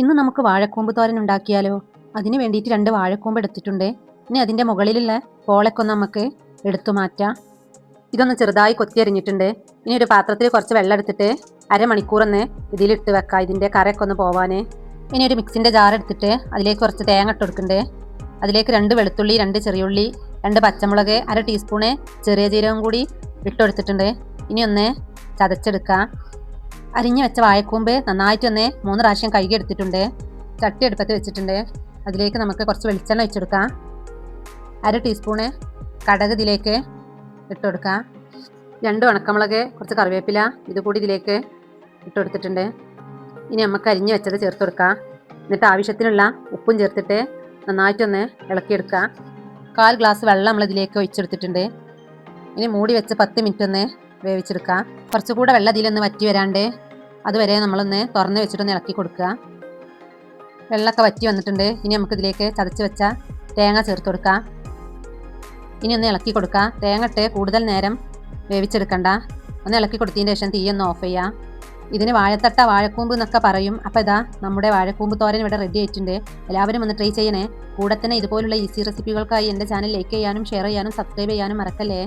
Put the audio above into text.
ഇന്ന് നമുക്ക് വാഴക്കൂമ്പ് തോരൻ ഉണ്ടാക്കിയാലോ? അതിന് വേണ്ടിയിട്ട് രണ്ട് വാഴക്കൂമ്പ് എടുത്തിട്ടുണ്ട്. ഇനി അതിന്റെ മുകളിലുള്ള പോളൊക്കെ നമുക്ക് എടുത്തു മാറ്റാം. ഇതൊന്ന് ചെറുതായി കൊത്തിയരിഞ്ഞിട്ടുണ്ട് ഇനി ഒരു പാത്രത്തിൽ കുറച്ച് വെള്ളം എടുത്തിട്ട് അരമണിക്കൂറൊന്ന് ഇതിലിട്ട് വെക്കാം. ഇതിന്റെ കറയൊക്കെ ഒന്ന് പോവാൻ ഇനി ഒരു മിക്സിന്റെ ജാർ എടുത്തിട്ട് അതിലേക്ക് കുറച്ച് തേങ്ങ ഇട്ട് കൊടുക്കണ്ടേ. അതിലേക്ക് രണ്ട് വെളുത്തുള്ളി രണ്ട് ചെറിയുള്ളി രണ്ട് പച്ചമുളക് അര ടീസ്പൂണ് ചെറിയ ജീരകം കൂടി ഇട്ടെടുത്തിട്ടുണ്ട് ഇനി ഒന്ന് ചതച്ചെടുക്കാം. അരിഞ്ഞു വെച്ച വായക്കൂമ്പ് നന്നായിട്ട് തന്നെ മൂന്ന് പ്രാവശ്യം കഴുകി എടുത്തിട്ടുണ്ട്. ചട്ടി എടുപ്പത്ത് വെച്ചിട്ടുണ്ട്. അതിലേക്ക് നമുക്ക് കുറച്ച് വെളിച്ചെണ്ണ വെച്ചെടുക്കാം അര ടീസ്പൂണ് കടക് ഇതിലേക്ക് ഇട്ട് കൊടുക്കാം. രണ്ട് ഉണക്കമുളക് കുറച്ച് കറിവേപ്പില ഇത് കൂടി ഇതിലേക്ക് ഇട്ട് കൊടുത്തിട്ടുണ്ട്. ഇനി നമുക്ക് അരിഞ്ഞു വെച്ചത് ചേർത്ത് കൊടുക്കാം. എന്നിട്ട് ആവശ്യത്തിനുള്ള ഉപ്പും ചേർത്തിട്ട് നന്നായിട്ടൊന്ന് ഇളക്കിയെടുക്കുക കാൽ ഗ്ലാസ് വെള്ളം നമ്മൾ ഇതിലേക്ക് ഒഴിച്ചെടുത്തിട്ടുണ്ട്. ഇനി മൂടി വെച്ച് പത്ത് മിനിറ്റ് ഒന്ന് വേവിച്ചെടുക്കുക കുറച്ചുകൂടെ വെള്ളം ഇതിലൊന്ന് വറ്റി വരാണ്ട് അതുവരെ നമ്മളൊന്ന് തുറന്ന് വെച്ചിട്ടൊന്ന് ഇളക്കി കൊടുക്കുക. വെള്ളമൊക്കെ വറ്റി വന്നിട്ടുണ്ട്. ഇനി നമുക്ക് ഇതിലേക്ക് ചതച്ച് വെച്ച തേങ്ങ ചേർത്ത് കൊടുക്കാം. ഇനി ഒന്ന് ഇളക്കി കൊടുക്കുക തേങ്ങ ഇട്ട് കൂടുതൽ നേരം വേവിച്ചെടുക്കണ്ട. ഒന്ന് ഇളക്കി കൊടുത്തതിന് ശേഷം തീ ഒന്ന് ഓഫ് ചെയ്യുക. ഇതിന് വാഴത്തട്ട വാഴക്കൂമ്പ് എന്നൊക്കെ പറയും. അപ്പോൾ ഇതാ നമ്മുടെ വാഴക്കൂമ്പ് തോരൻ ഇവിടെ റെഡി ആയിട്ടുണ്ട്. എല്ലാവരും ഒന്ന് ട്രൈ ചെയ്യണേ. കൂടെ തന്നെ ഇതുപോലുള്ള ഈസി റെസിപ്പികൾക്കായി എന്റെ ചാനൽ ലൈക്ക് ചെയ്യാനും ഷെയർ ചെയ്യാനും സബ്സ്ക്രൈബ് ചെയ്യാനും മറക്കല്ലേ?